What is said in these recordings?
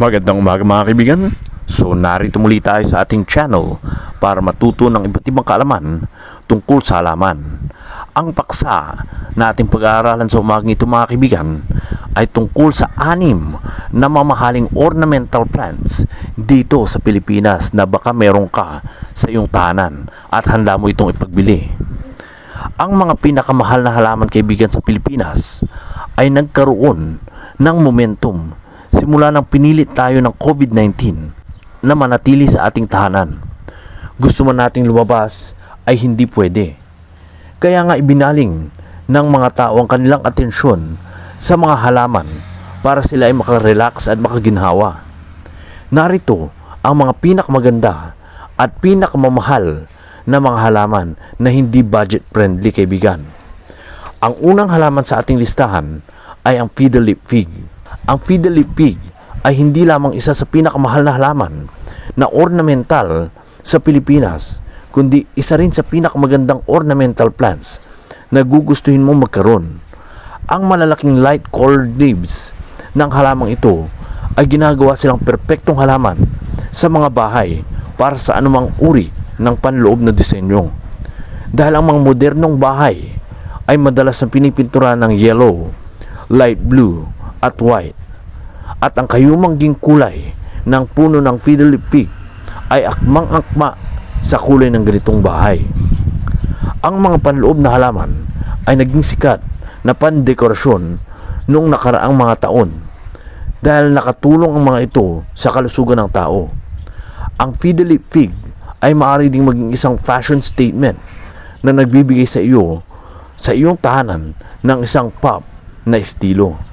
Magandang umaga mga kaibigan. So narito muli tayo sa ating channel para matuto ng iba't ibang kaalaman tungkol sa halaman. Ang paksa na ating pag-aaralan sa umagang ito mga kaibigan ay tungkol sa anim na mamahaling ornamental plants dito sa Pilipinas na baka meron ka sa iyong tahanan at handa mo itong ipagbili. Ang mga pinakamahal na halaman kaibigan sa Pilipinas ay nagkaroon ng momentum simula nang pinilit tayo ng COVID-19 na manatili sa ating tahanan. Gusto man nating lumabas ay hindi pwede. Kaya nga ibinaling ng mga tao ang kanilang atensyon sa mga halaman para sila ay makarelax at makaginhawa. Narito ang mga pinakamaganda at pinakamamahal na mga halaman na hindi budget friendly kaibigan. Ang unang halaman sa ating listahan ay ang fiddle leaf fig. Ang fiddle leaf fig ay hindi lamang isa sa pinakamahal na halaman na ornamental sa Pilipinas, kundi isa rin sa pinakamagandang ornamental plants na gugustuhin mo magkaroon. Ang malalaking light colored leaves ng halamang ito ay ginagawa silang perpektong halaman sa mga bahay para sa anumang uri ng panloob na disenyo. Dahil ang mga modernong bahay ay madalas na pinipintura ng yellow, light blue at white. At ang kayumangging kulay ng puno ng fiddle leaf pig ay akmang-akma sa kulay ng ganitong bahay. Ang mga panloob na halaman ay naging sikat na pandekorasyon noong nakaraang mga taon dahil nakatulong ang mga ito sa kalusugan ng tao. Ang fiddle leaf fig ay maaari ding maging isang fashion statement na nagbibigay sa iyo sa iyong tahanan ng isang pop na estilo.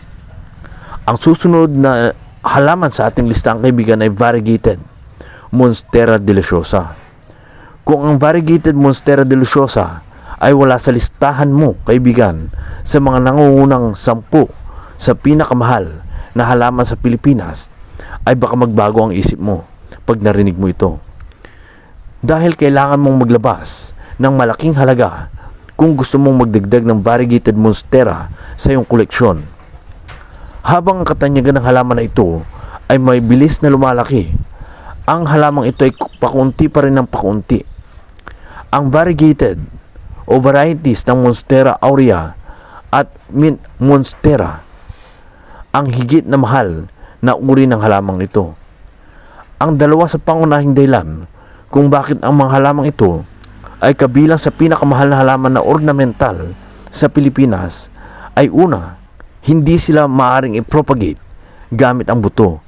Ang susunod na halaman sa ating listahan kaibigan ay variegated Monstera deliciosa. Kung ang variegated Monstera deliciosa ay wala sa listahan mo kaibigan sa mga nangungunang sampu sa pinakamahal na halaman sa Pilipinas ay baka magbago ang isip mo pag narinig mo ito. Dahil kailangan mong maglabas ng malaking halaga kung gusto mong magdagdag ng variegated monstera sa iyong koleksyon. Habang ang katanyagan ng halaman na ito ay may bilis na lumalaki, ang halamang ito ay pakunti pa rin ng pakunti. Ang variegated o varieties ng Monstera aurea at Mint Monstera ang higit na mahal na uri ng halamang ito. Ang dalawa sa pangunahing dahilan kung bakit ang mga halamang ito ay kabilang sa pinakamahal na halaman na ornamental sa Pilipinas ay una, hindi sila maaring i-propagate gamit ang buto,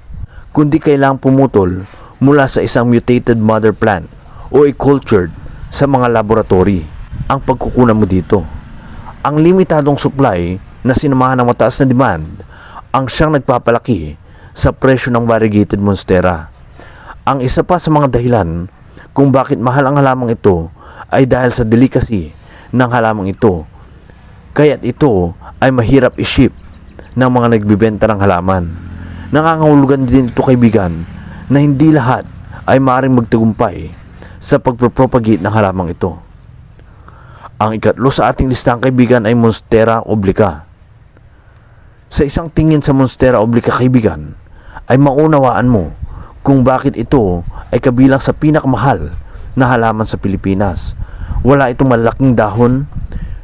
kundi kailangang pumutol mula sa isang mutated mother plant o i-cultured sa mga laboratory ang pagkukunan mo dito. Ang limitadong supply na sinamahan ng mataas na demand ang siyang nagpapalaki sa presyo ng variegated monstera. Ang isa pa sa mga dahilan kung bakit mahal ang halamang ito ay dahil sa delicacy ng halamang ito. Kaya't ito ay mahirap i-ship ng mga nagbibenta ng halaman. Nangangahulugan din ito kaibigan na hindi lahat ay maaaring magtagumpay sa pagpropagate ng halamang ito. Ang ikatlo sa ating listahan kaibigan ay Monstera oblica. Sa isang tingin sa Monstera oblica kaibigan, ay maunawaan mo kung bakit ito ay kabilang sa pinakamahal na halaman sa Pilipinas. Wala itong malaking dahon,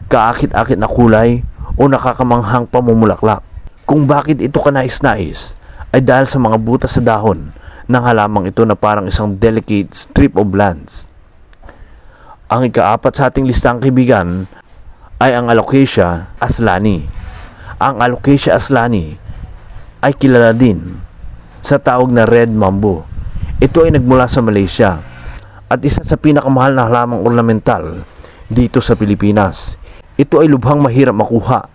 kaakit-akit na kulay o nakakamanghang pamumulaklak. Kung bakit ito kanais-nais ay dahil sa mga butas sa dahon ng halamang ito na parang isang delicate strip of lands. Ang ikaapat sa ating listang kaibigan ay ang Alocasia aslani. Ang Alocasia aslani ay kilala din sa tawag na red mambo. Ito ay nagmula sa Malaysia at isa sa pinakamahal na halamang ornamental dito sa Pilipinas. Ito ay lubhang mahirap makuha.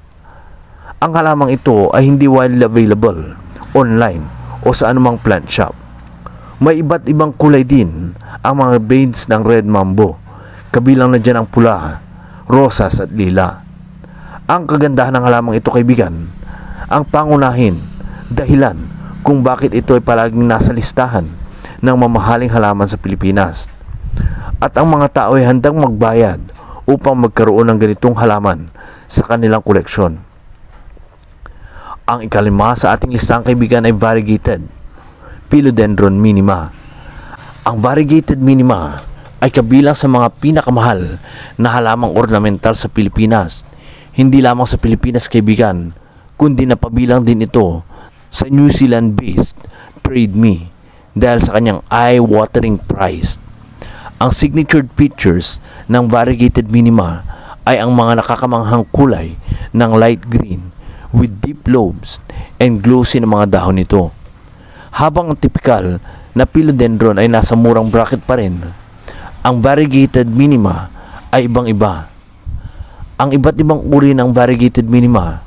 Ang halamang ito ay hindi widely available online o sa anumang plant shop. May iba't ibang kulay din ang mga beads ng red mambo. Kabilang na dyan ang pula, rosas at lila. Ang kagandahan ng halamang ito kaibigan, ang pangunahin, dahilan kung bakit ito ay palaging nasa listahan ng mamahaling halaman sa Pilipinas. At ang mga tao ay handang magbayad upang magkaroon ng ganitong halaman sa kanilang koleksyon. Ang ikalima sa ating listahan kaibigan ay variegated Philodendron minima. Ang variegated minima ay kabilang sa mga pinakamahal na halamang ornamental sa Pilipinas. Hindi lamang sa Pilipinas kaibigan, kundi napabilang din ito sa New Zealand-based Trade Me dahil sa kanyang eye-watering price. Ang signature features ng variegated minima ay ang mga nakakamanghang kulay ng light green with deep lobes and glossy na mga dahon nito. Habang ang typical na philodendron ay nasa murang bracket pa rin, ang variegated minima ay ibang-iba. Ang iba't ibang uri ng variegated minima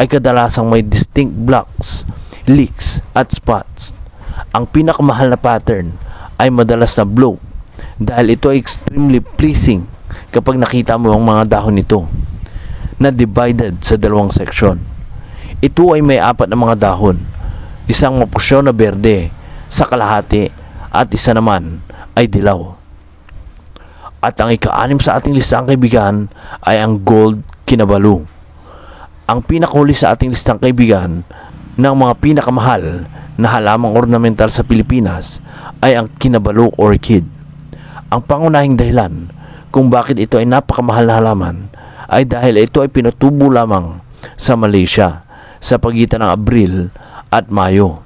ay kadalasang may distinct blocks, leaks at spots. Ang pinakamahal na pattern ay madalas na blow dahil ito ay extremely pleasing kapag nakita mo ang mga dahon nito na divided sa dalawang section. Ito ay may apat na mga dahon, isang mapusyon na berde sa kalahati at isa naman ay dilaw. At ang ika-anim sa ating listang kaibigan ay ang gold kinabalu. Ang pinakahuli sa ating listang kaibigan ng mga pinakamahal na halamang ornamental sa Pilipinas ay ang kinabalu orchid. Ang pangunahing dahilan kung bakit ito ay napakamahal na halaman ay dahil ito ay pinatubo lamang sa Malaysia sa pagitan ng Abril at Mayo.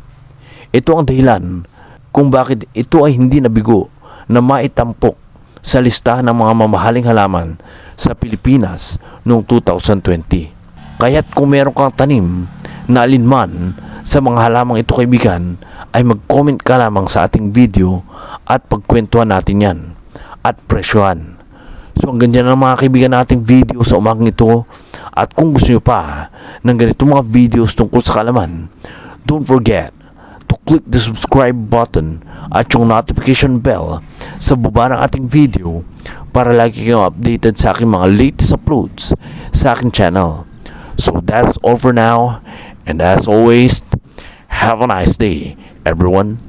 Ito ang dahilan kung bakit ito ay hindi nabigo na maitampok sa listahan ng mga mamahaling halaman sa Pilipinas noong 2020. Kaya't kung meron kang tanim na alinman sa mga halamang ito kaibigan, ay mag-comment ka lamang sa ating video at pagkwentuhan natin yan at presyohan. So ang ganyan ng mga kaibigan nating video sa umagang ito at kung gusto nyo pa ng ganitong mga videos tungkol sa kalaman, don't forget to click the subscribe button at yung notification bell sa baba ng ating video para lagi kayong updated sa aking mga latest uploads sa aking channel. So that's all for now and as always, have a nice day everyone.